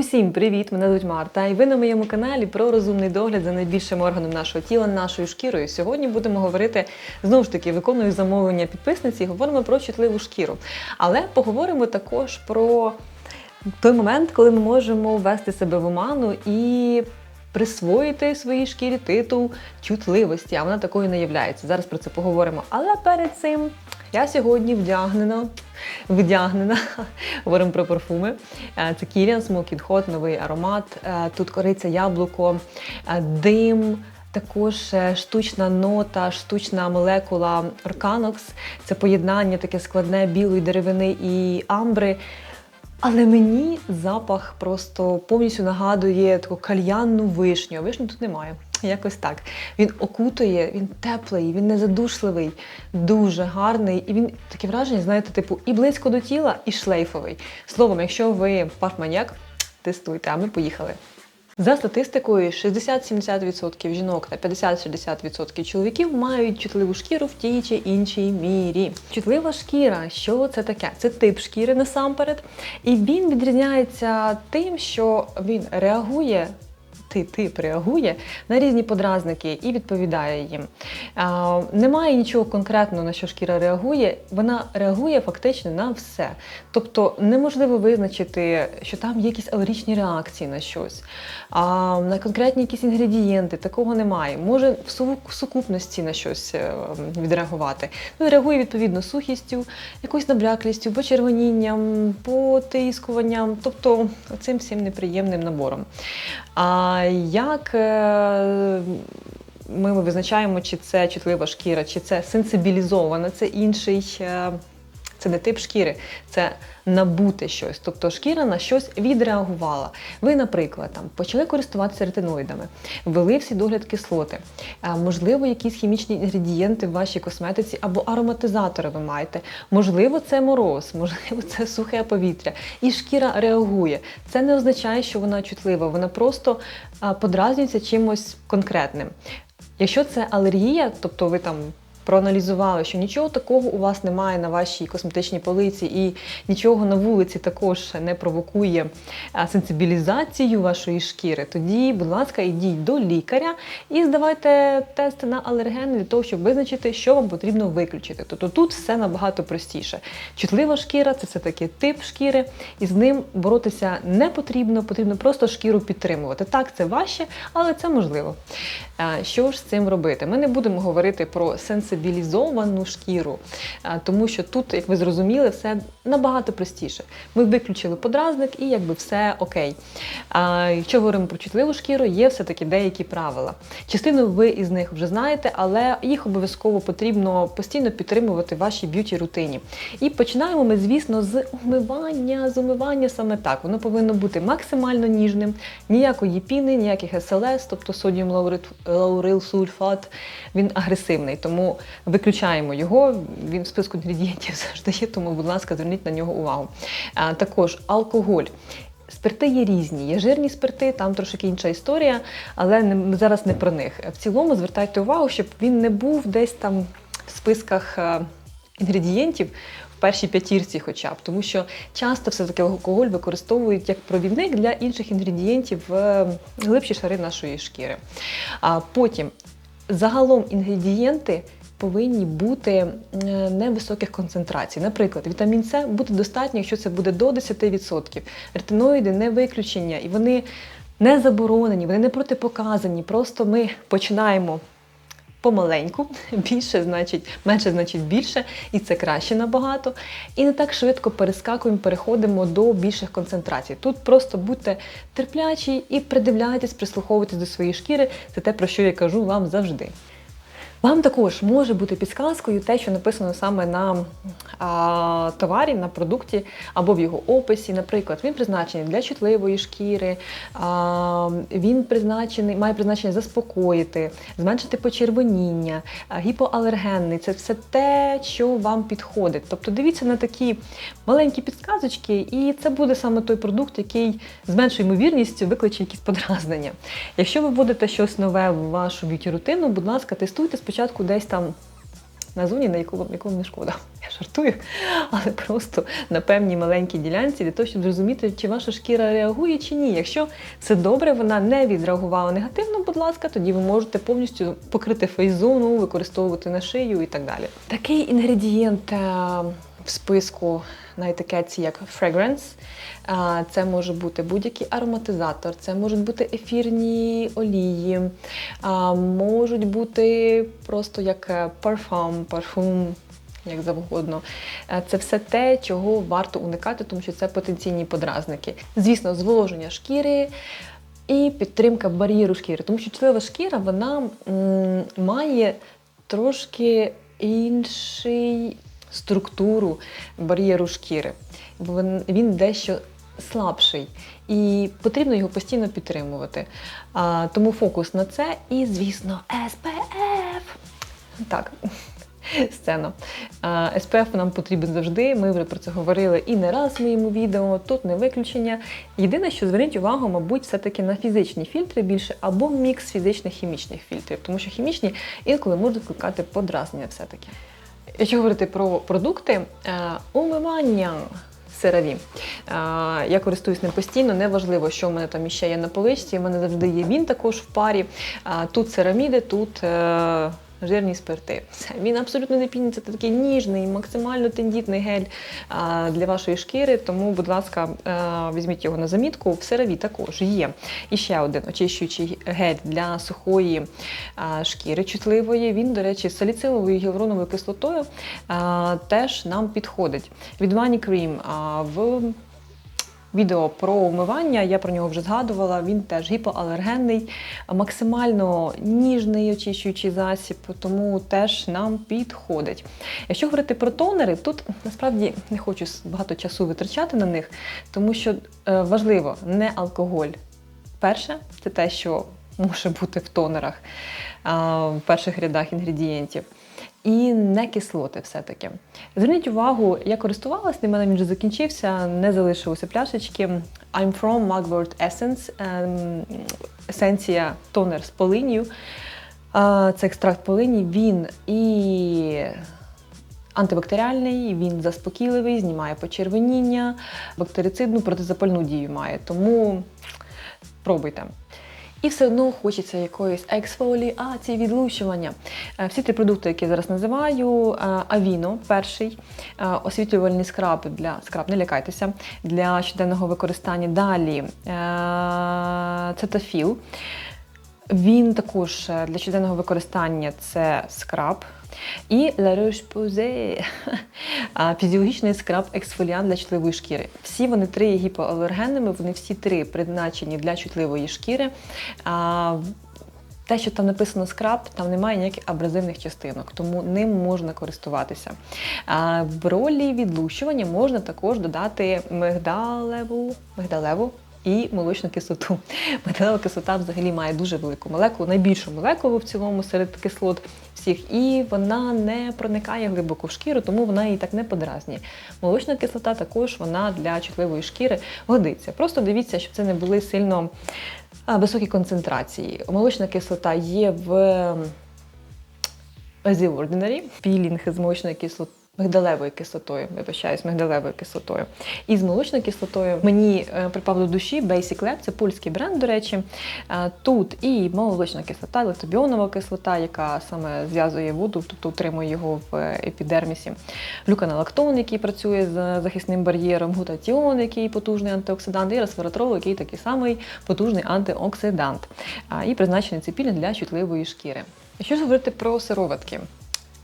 Усім привіт! Мене звуть Марта, і ви на моєму каналі про розумний догляд за найбільшим органом нашого тіла, нашою шкірою. Сьогодні будемо говорити знову ж таки, виконую замовлення підписниці, і говоримо про чутливу шкіру. Але поговоримо також про той момент, коли ми можемо ввести себе в оману і присвоїти своїй шкірі титул чутливості, а вона такою не являється. Зараз про це поговоримо. Але перед цим я сьогодні вдягнена. Вдягнена, говоримо про парфуми. Е, Це Kilian Smoking Hot, новий аромат. Е, Тут кориця яблуко, е, дим, також штучна нота, штучна молекула Orcanox. Це поєднання таке складне білої деревини і амбри. Але мені запах просто повністю нагадує таку кальянну вишню. Вишню тут немає. Якось так. Він окутує, він теплий, він незадушливий, дуже гарний. І він таке враження, знаєте, типу, і близько до тіла, і шлейфовий. Словом, якщо ви парфманіяк, тестуйте, а ми поїхали. За статистикою, 60-70% жінок та 50-60% чоловіків мають чутливу шкіру в тій чи іншій мірі. Чутлива шкіра, що це таке? Це тип шкіри насамперед. І він відрізняється тим, що він реагує. Ти тип реагує на різні подразники і відповідає їм. А, немає нічого конкретного, на що шкіра реагує. Вона реагує фактично на все. Тобто неможливо визначити, що там є якісь алергічні реакції на щось, а на конкретні якісь інгредієнти. Такого немає. Може в сукупності на щось е, відреагувати. Ну, і реагує відповідно сухістю, якоюсь набляклістю, почервонінням, потискуванням, тобто цим всім неприємним набором. А як е, ми визначаємо, чи це чутлива шкіра, чи це сенсибілізована, це інший. Е, Це не тип шкіри, це набути щось. Тобто шкіра на щось відреагувала. Ви, наприклад, там почали користуватися ретиноїдами, ввели всі догляд кислоти, можливо, якісь хімічні інгредієнти в вашій косметиці або ароматизатори ви маєте. Можливо, це мороз, можливо, це сухе повітря. І шкіра реагує. Це не означає, що вона чутлива, вона просто подразнюється чимось конкретним. Якщо це алергія, тобто ви там проаналізували, що нічого такого у вас немає на вашій косметичній полиці, і нічого на вулиці також не провокує сенсибілізацію вашої шкіри, тоді, будь ласка, йдіть до лікаря і здавайте тести на алергени для того, щоб визначити, що вам потрібно виключити. Тобто тут все набагато простіше. Чутлива шкіра це все-таки тип шкіри, і з ним боротися не потрібно, потрібно просто шкіру підтримувати. Так, це важче, але це можливо. Що ж з цим робити? Ми не будемо говорити про сенсибілізовану шкіру, тому що тут, як ви зрозуміли, все набагато простіше. Ми виключили подразник і якби все окей. А якщо говоримо про чутливу шкіру, є все-таки деякі правила. Частину ви із них вже знаєте, але їх обов'язково потрібно постійно підтримувати в вашій б'юті-рутині. І починаємо ми, звісно, з умивання. З умивання саме так. Воно повинно бути максимально ніжним, ніякої піни, ніяких СЛС, тобто содіум лаурил сульфат, він агресивний. Тому виключаємо його. Він в списку інгредієнтів завжди є, тому, будь ласка, зверніть на нього увагу. А, також алкоголь. Спирти є різні, є жирні спирти, там трошки інша історія, але не, зараз не про них. В цілому звертайте увагу, щоб він не був десь там в списках інгредієнтів в першій п'ятірці, хоча б, тому що часто все-таки алкоголь використовують як провідник для інших інгредієнтів в глибші шари нашої шкіри. А потім загалом інгредієнти. Повинні бути невисоких концентрацій. Наприклад, вітамін С буде достатньо, якщо це буде до 10%. Ретиноїди не виключення, і вони не заборонені, вони не протипоказані. Просто ми починаємо помаленьку, більше значить, менше значить більше, і це краще набагато. І не так швидко перескакуємо, переходимо до більших концентрацій. Тут просто будьте терплячі і придивляйтесь, прислуховуйтесь до своєї шкіри. Це те, про що я кажу вам завжди. Вам також може бути підсказкою те, що написано саме на а, товарі, на продукті або в його описі. Наприклад, він призначений для чутливої шкіри, а, він призначений, має призначення заспокоїти, зменшити почервоніння, гіпоалергенний це все те, що вам підходить. Тобто дивіться на такі маленькі підсказочки, і це буде саме той продукт, який з меншою ймовірністю викличе якісь подразнення. Якщо ви вводите щось нове в вашу б'юті рутину, будь ласка, тестуйте спочатку десь там на зоні, на яку яку не шкода. Я жартую, але просто на певній маленькій ділянці для того, щоб зрозуміти, чи ваша шкіра реагує чи ні. Якщо це добре, вона не відреагувала негативно, будь ласка, тоді ви можете повністю покрити фейзону, використовувати на шию і так далі. Такий інгредієнт е, в списку на етикетці як fragrance. Це може бути будь-який ароматизатор, це можуть бути ефірні олії, можуть бути просто як е, парфум, парфум, як завгодно. Е, Це все те, чого варто уникати, тому що це потенційні подразники. Звісно, зволоження шкіри. І підтримка бар'єру шкіри, тому що чутлива шкіра вона м, має трошки інший структуру бар'єру шкіри. Він, дещо слабший, і потрібно його постійно підтримувати. А, тому фокус на це і, звісно, SPF. Так. Сцена. SPF нам потрібен завжди. Ми вже про це говорили і не раз в моєму відео. Тут не виключення. Єдине, що зверніть увагу, мабуть, все-таки на фізичні фільтри більше або мікс фізичних хімічних фільтрів, тому що хімічні інколи можуть викликати подразнення все-таки. Якщо говорити про продукти, е, умивання. Сирові. Е, Я користуюсь ним постійно, неважливо, що в мене там іще є на поличці. У мене завжди є він також в парі. Тут цераміди, тут е, жирні спирти. Все. Він абсолютно не піниться, це такий ніжний, максимально тендітний гель для вашої шкіри. Тому, будь ласка, е, візьміть його на замітку. В сирові також є. І ще один очищуючий гель для сухої шкіри чутливої. Він, до речі, з саліциловою гіалуроновою кислотою теж нам підходить. Від Vani Cream в відео про умивання, я про нього вже згадувала. Він теж гіпоалергенний, максимально ніжний очищуючий засіб, тому теж нам підходить. Якщо говорити про тонери, тут насправді не хочу багато часу витрачати на них, тому що е, важливо не алкоголь. Перше, це те, що може бути в тонерах, в перших рядах інгредієнтів. І не кислоти все-таки. Зверніть увагу, я користувалась ним, мене він вже закінчився, не залишилося пляшечки. I'm from Mugwort Essence, ем, есенція тонер з полинію. Це екстракт полині, він і антибактеріальний, він заспокійливий, знімає почервоніння, бактерицидну протизапальну дію має. Тому пробуйте. І все одно хочеться якоїсь ексфоліації, відлущування. Е, Всі ті продукти, які я зараз називаю, Авіно, перший е, освітлювальний скраб для скраб, не лякайтеся, для щоденного використання. Далі е, цетафіл. Він також е, для щоденного використання це скраб. І La Roche-Posay фізіологічний скраб ексфоліант для чутливої шкіри. Всі вони три є гіпоалергенними, вони всі три призначені для чутливої шкіри. А, те, що там написано скраб, там немає ніяких абразивних частинок, тому ним можна користуватися. В ролі відлущування можна також додати мигдалеву, мигдалеву і молочну кислоту. Металева кислота взагалі має дуже велику молекулу, найбільшу молекулу в цілому серед кислот всіх, і вона не проникає глибоко в шкіру, тому вона її так не подразнює. Молочна кислота також вона для чутливої шкіри годиться. Просто дивіться, щоб це не були сильно високі концентрації. Молочна кислота є в The Ordinary, пілінг з молочною кислотою. Мигдалевою кислотою, вибачаюсь, мигдалевою кислотою. І з молочною кислотою мені е, припав до душі Basic Lab, це польський бренд, до речі. Е, Тут і молочна кислота, лактобіонова кислота, яка саме зв'язує воду, тобто утримує його в епідермісі. Глюканалактон, який працює з захисним бар'єром, глутатіон, який потужний антиоксидант, і resveratrol, який такий самий потужний антиоксидант. І призначений цей для чутливої шкіри. Якщо ж говорити про сироватки,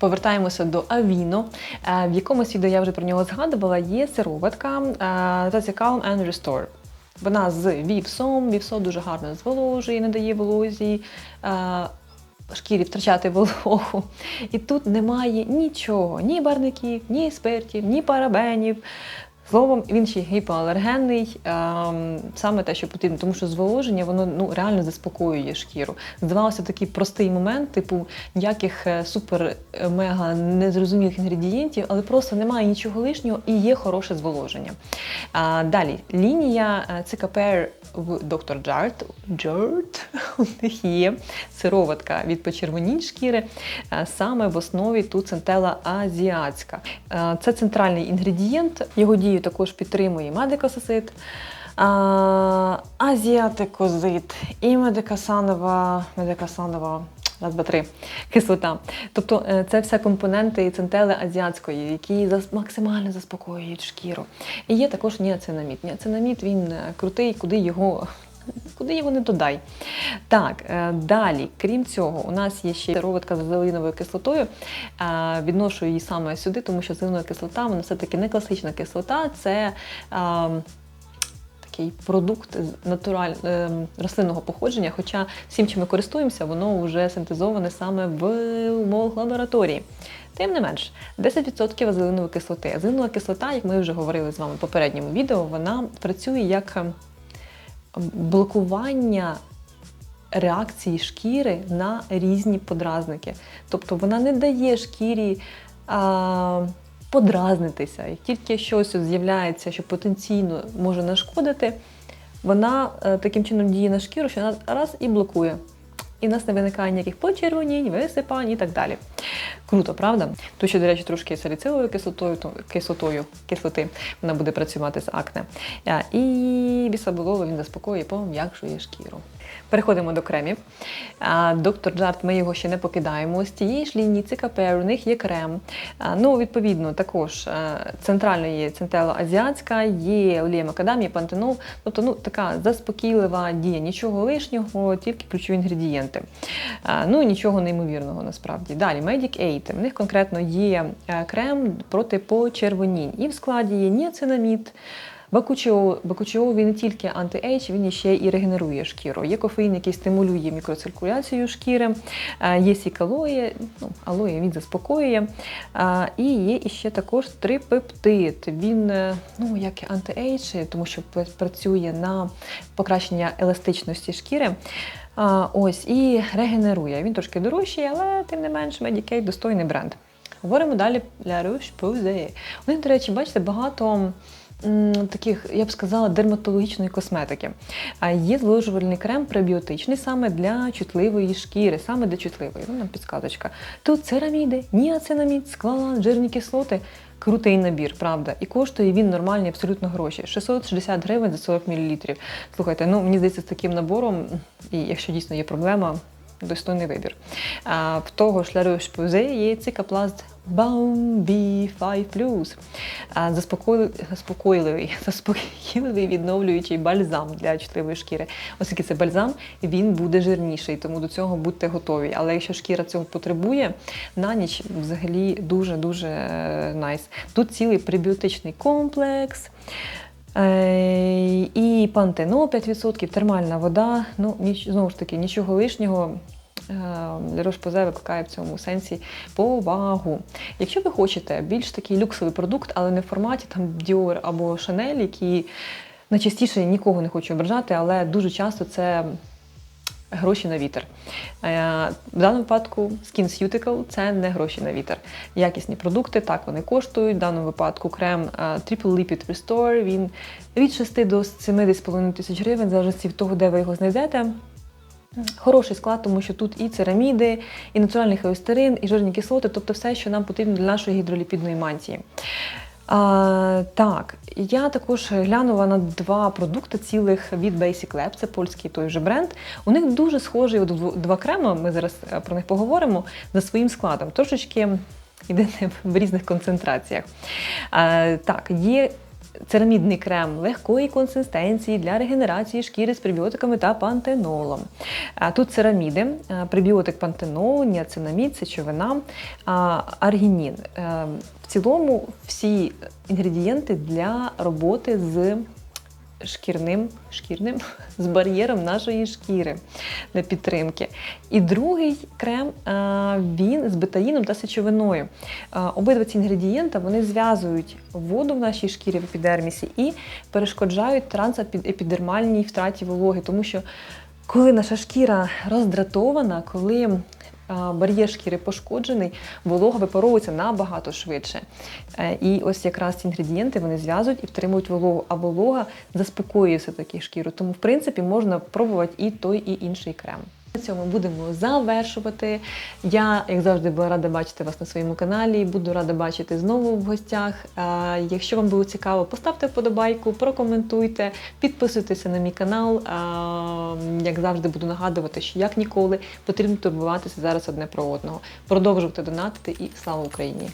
Повертаємося до Авіно. Е, В якомусь відео я вже про нього згадувала. Є сироватка е, That's Calm and Restore. Вона з вівсом. Вівсо дуже гарно зволожує, не дає волозі. е, Шкірі втрачати вологу. І тут немає нічого: ні барників, ні спиртів, ні парабенів. Словом, він ще гіпоалергенний, ем, саме те, що потрібно, тому що зволоження воно ну реально заспокоює шкіру. Здавалося, такий простий момент, типу ніяких е, супер е, незрозумілих інгредієнтів, але просто немає нічого лишнього і є хороше зволоження. А, далі лінія е, Цикапер в Dr. Jart. Jart у них є сироватка від почервонінь шкіри. Саме в основі тут центела азіатська. Це центральний інгредієнт. Його дію також підтримує медикосисит, азіатикозит і медикасанова, медикасанова раз, два, три, кислота. Тобто е, це все компоненти і центели азіатської, які максимально заспокоюють шкіру. І є також ніацинамід. Ніацинамід він е, крутий, куди його. Куди його не додай. Так, е, далі, крім цього, у нас є ще сироватка з зеленовою кислотою. Е, Відношу її саме сюди, тому що зеленова кислота, вона все-таки не класична кислота, це а, такий продукт натураль... е, рослинного походження. Хоча всім, чим ми користуємося, воно вже синтезоване саме в умовах лабораторії. Тим не менш, 10% азелинової кислоти. Азелинова кислота, як ми вже говорили з вами в попередньому відео, вона працює як блокування реакції шкіри на різні подразники. Тобто вона не дає шкірі а, подразнитися. Як тільки щось з'являється, що потенційно може нашкодити, вона е, таким чином діє на шкіру, що вона раз і блокує. І в нас не виникає ніяких почервонінь, висипань і так далі. Круто, правда? Тут ще, до речі, трошки саліциловою кислотою, то- кислотою кислоти вона буде працювати з акне. І бісаболол він заспокоює, пом'якшує шкіру. Переходимо до кремів. Доктор Джарт, ми його ще не покидаємо. З тієї ж лінії Цикапер, у них є крем. Ну, відповідно, також центрально є центела азіатська, є олія макадамія, пантенол. Тобто, ну, така заспокійлива дія, нічого лишнього, тільки ключові інгредієнти. Ну, і нічого неймовірного насправді. Далі, Medic 8. В них конкретно є е, крем проти почервонінь. І в складі є ніацинамід, Бакучіол, бакучіол він не тільки анти-ейдж, він ще і регенерує шкіру. Є кофеїн, який стимулює мікроциркуляцію шкіри, е, є сікалоє, ну, алоє він заспокоює. Е, І є іще також трипептид. Він е, ну, як і анти-ейдж, тому що працює на покращення еластичності шкіри. Ось і регенерує. Він трошки дорожчий, але тим не менш Medicaid достойний бренд. Говоримо далі La Roche-Posay. У до речі, бачите, багато таких, я б сказала, дерматологічної косметики. А є зволожувальний крем пребіотичний саме для чутливої шкіри, саме для чутливої. Ну, нам підсказочка. Тут цераміди, ніацинамід, сквалан, жирні кислоти. Крутий набір, правда. І коштує він нормальні абсолютно гроші. 660 гривень за 40 мл. Слухайте, ну мені здається, з таким набором, і якщо дійсно є проблема, достойний вибір. В того ж La Roche-Posay є цикапласт Balm B5 Plus. Заспокійливий, заспокійливий відновлюючий бальзам для чутливої шкіри. Оскільки це бальзам, він буде жирніший, тому до цього будьте готові. Але якщо шкіра цього потребує, на ніч взагалі дуже-дуже е, найс. Тут цілий пребіотичний комплекс. Е, І пантенол 5%, термальна вода. Ну, ніч, знову ж таки, нічого лишнього. Рожпозе викликає в цьому сенсі повагу. Якщо ви хочете більш такий люксовий продукт, але не в форматі там Dior або Chanel, які найчастіше нікого не хочу ображати, але дуже часто це гроші на вітер. Е, В даному випадку SkinCeutical – це не гроші на вітер. Якісні продукти, так вони коштують. В даному випадку крем е, Triple Lipid Restore, він від 6 до 7,5 тисяч гривень, в залежності від того, де ви його знайдете. Хороший склад, тому що тут і цераміди, і натуральний холестерин, і жирні кислоти, тобто все, що нам потрібно для нашої гідроліпідної мантії. А, так, я також глянула на два продукти цілих від Basic Lab, це польський той же бренд. У них дуже схожі два крема, ми зараз е, про них поговоримо, за своїм складом. Трошечки єдине в різних концентраціях. А, так, є Церамідний крем легкої консистенції для регенерації шкіри з прибіотиками та пантенолом. Тут цераміди, прибіотик пантенол, ніацинамід, сечовина, аргінін. Е, В цілому всі інгредієнти для роботи з шкірним, шкірним з бар'єром нашої шкіри для підтримки. І другий крем е, він з бетаїном та сечовиною. Е, Обидва ці інгредієнти вони зв'язують воду в нашій шкірі в епідермісі і перешкоджають трансепідермальній втраті вологи, тому що коли наша шкіра роздратована, коли бар'єр шкіри пошкоджений, волога випаровується набагато швидше. Е, І ось якраз ці інгредієнти вони зв'язують і втримують вологу, а волога заспокоює все-таки шкіру. Тому, в принципі, можна пробувати і той, і інший крем. На цьому будемо завершувати. Я, як завжди, була рада бачити вас на своєму каналі. Буду рада бачити знову в гостях. Якщо вам було цікаво, поставте вподобайку, прокоментуйте, підписуйтеся на мій канал. Як завжди, буду нагадувати, що як ніколи потрібно турбуватися зараз одне про одного, продовжувати донатити і слава Україні!